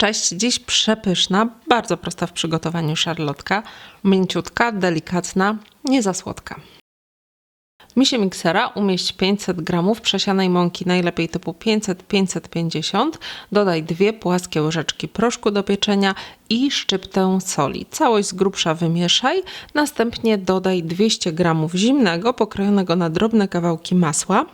Cześć, dziś przepyszna, bardzo prosta w przygotowaniu szarlotka, mięciutka, delikatna, nie za słodka. W misie miksera umieść 500 g przesianej mąki, najlepiej typu 500-550. Dodaj dwie płaskie łyżeczki proszku do pieczenia i szczyptę soli. Całość z grubsza wymieszaj. Następnie dodaj 200 g zimnego, pokrojonego na drobne kawałki masła.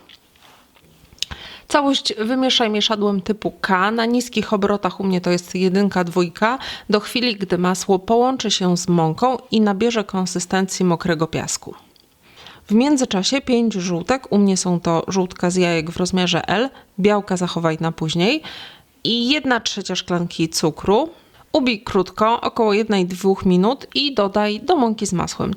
Całość wymieszaj mieszadłem typu K. Na niskich obrotach u mnie to jest jedynka, dwójka. Do chwili, gdy masło połączy się z mąką i nabierze konsystencji mokrego piasku. W międzyczasie 5 żółtek, u mnie są to żółtka z jajek w rozmiarze L, białka zachowaj na później i 1 trzecia szklanki cukru. Ubij krótko, około 1-2 minut i dodaj do mąki z masłem.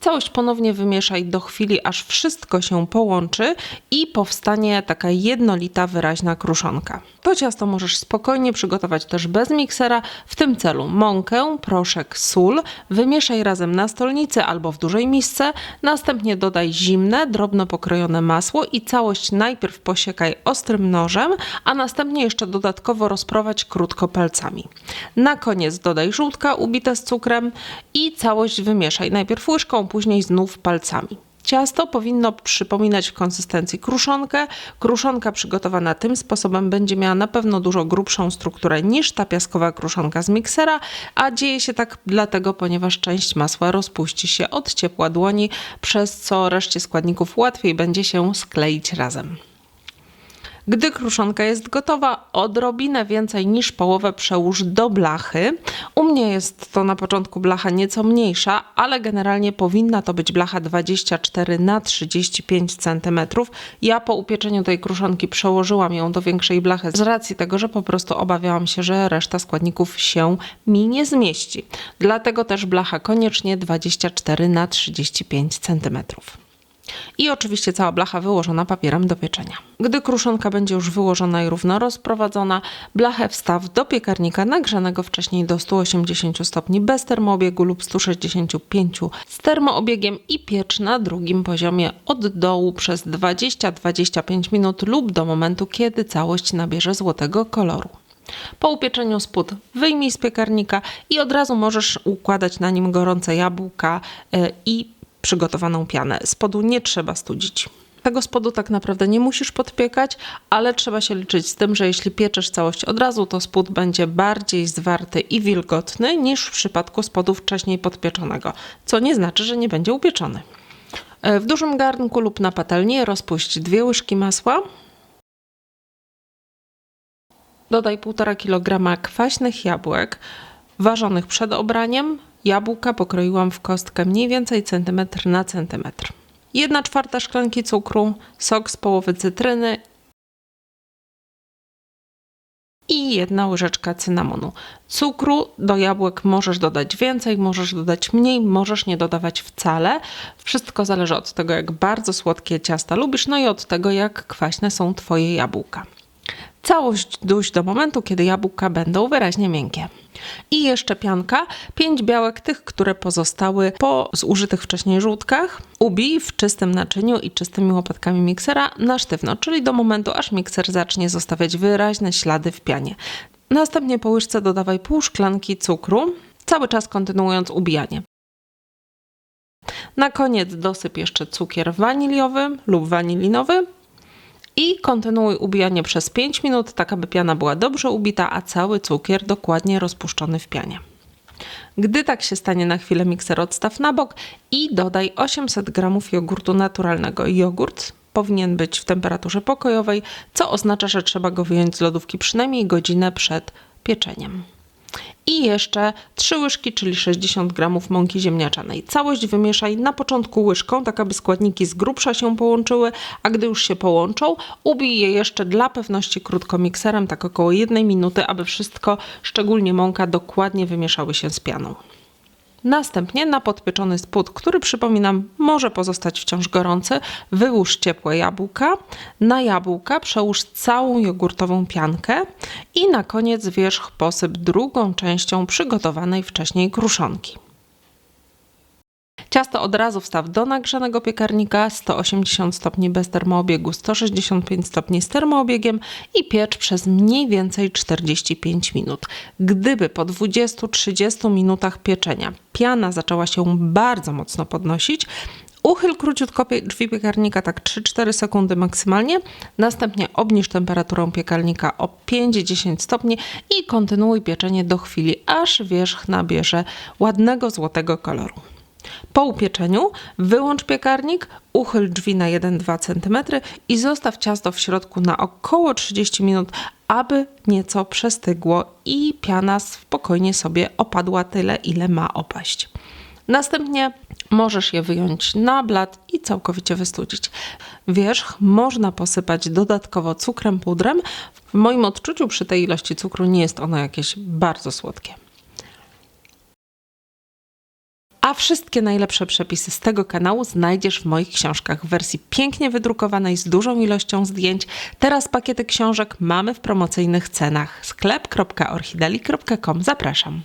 Całość ponownie wymieszaj do chwili, aż wszystko się połączy i powstanie taka jednolita, wyraźna kruszonka. To ciasto możesz spokojnie przygotować też bez miksera. W tym celu mąkę, proszek, sól wymieszaj razem na stolnicy albo w dużej misce. Następnie dodaj zimne, drobno pokrojone masło i całość najpierw posiekaj ostrym nożem, a następnie jeszcze dodatkowo rozprowadź krótko palcami. Na koniec dodaj żółtka ubite z cukrem i całość wymieszaj najpierw łyżką, później znów palcami. Ciasto powinno przypominać w konsystencji kruszonkę. Kruszonka przygotowana tym sposobem będzie miała na pewno dużo grubszą strukturę niż ta piaskowa kruszonka z miksera, a dzieje się tak dlatego, ponieważ część masła rozpuści się od ciepła dłoni, przez co reszcie składników łatwiej będzie się skleić razem. Gdy kruszonka jest gotowa, odrobinę więcej niż połowę przełóż do blachy. U mnie jest to na początku blacha nieco mniejsza, ale generalnie powinna to być blacha 24 na 35 cm. Ja po upieczeniu tej kruszonki przełożyłam ją do większej blachy z racji tego, że po prostu obawiałam się, że reszta składników się mi nie zmieści. Dlatego też blacha koniecznie 24 na 35 cm. I oczywiście cała blacha wyłożona papierem do pieczenia. Gdy kruszonka będzie już wyłożona i równo rozprowadzona, blachę wstaw do piekarnika nagrzanego wcześniej do 180 stopni bez termoobiegu lub 165 z termoobiegiem i piecz na drugim poziomie od dołu przez 20-25 minut lub do momentu, kiedy całość nabierze złotego koloru. Po upieczeniu spód wyjmij z piekarnika i od razu możesz układać na nim gorące jabłka y, i przygotowaną pianę. Spodu nie trzeba studzić. Tego spodu tak naprawdę nie musisz podpiekać, ale trzeba się liczyć z tym, że jeśli pieczesz całość od razu, to spód będzie bardziej zwarty i wilgotny niż w przypadku spodu wcześniej podpieczonego, co nie znaczy, że nie będzie upieczony. W dużym garnku lub na patelni rozpuść dwie łyżki masła. Dodaj 1,5 kg kwaśnych jabłek, ważonych przed obraniem, Jabłka pokroiłam w kostkę mniej więcej centymetr na centymetr. 1 czwarta szklanki cukru, sok z połowy cytryny i jedna łyżeczka cynamonu. Cukru do jabłek możesz dodać więcej, możesz dodać mniej, możesz nie dodawać wcale. Wszystko zależy od tego, jak bardzo słodkie ciasta lubisz, no i od tego, jak kwaśne są Twoje jabłka. Całość duś do momentu, kiedy jabłka będą wyraźnie miękkie. I jeszcze pianka, pięć białek tych, które pozostały po zużytych wcześniej żółtkach. Ubij w czystym naczyniu i czystymi łopatkami miksera na sztywno, czyli do momentu, aż mikser zacznie zostawiać wyraźne ślady w pianie. Następnie po łyżce dodawaj pół szklanki cukru, cały czas kontynuując ubijanie. Na koniec dosyp jeszcze cukier waniliowy lub wanilinowy i kontynuuj ubijanie przez 5 minut, tak aby piana była dobrze ubita, a cały cukier dokładnie rozpuszczony w pianie. Gdy tak się stanie, na chwilę mikser odstaw na bok i dodaj 800 g jogurtu naturalnego. Jogurt powinien być w temperaturze pokojowej, co oznacza, że trzeba go wyjąć z lodówki przynajmniej godzinę przed pieczeniem i jeszcze 3 łyżki, czyli 60 gramów mąki ziemniaczanej. Całość wymieszaj na początku łyżką, tak aby składniki z grubsza się połączyły, a gdy już się połączą, ubij je jeszcze dla pewności krótko mikserem, tak około 1 minuty, aby wszystko, szczególnie mąka, dokładnie wymieszały się z pianą. Następnie na podpieczony spód, który przypominam może pozostać wciąż gorący, wyłóż ciepłe jabłka. Na jabłka przełóż całą jogurtową piankę i na koniec wierzch posyp drugą częścią przygotowanej wcześniej kruszonki. Ciasto od razu wstaw do nagrzanego piekarnika 180 stopni bez termoobiegu, 165 stopni z termoobiegiem i piecz przez mniej więcej 45 minut. Gdyby po 20-30 minutach pieczenia piana zaczęła się bardzo mocno podnosić, Uchyl króciutko drzwi piekarnika, tak 3-4 sekundy maksymalnie. Następnie obniż temperaturę piekarnika o 5-10 stopni i kontynuuj pieczenie do chwili, aż wierzch nabierze ładnego złotego koloru. Po upieczeniu wyłącz piekarnik, uchyl drzwi na 1-2 cm i zostaw ciasto w środku na około 30 minut, aby nieco przestygło i piana spokojnie sobie opadła tyle, ile ma opaść. Następnie możesz je wyjąć na blat i całkowicie wystudzić. Wierzch można posypać dodatkowo cukrem pudrem. W moim odczuciu przy tej ilości cukru nie jest ono jakieś bardzo słodkie. A wszystkie najlepsze przepisy z tego kanału znajdziesz w moich książkach w wersji pięknie wydrukowanej z dużą ilością zdjęć. Teraz pakiety książek mamy w promocyjnych cenach. sklep.orchideli.com. Zapraszam.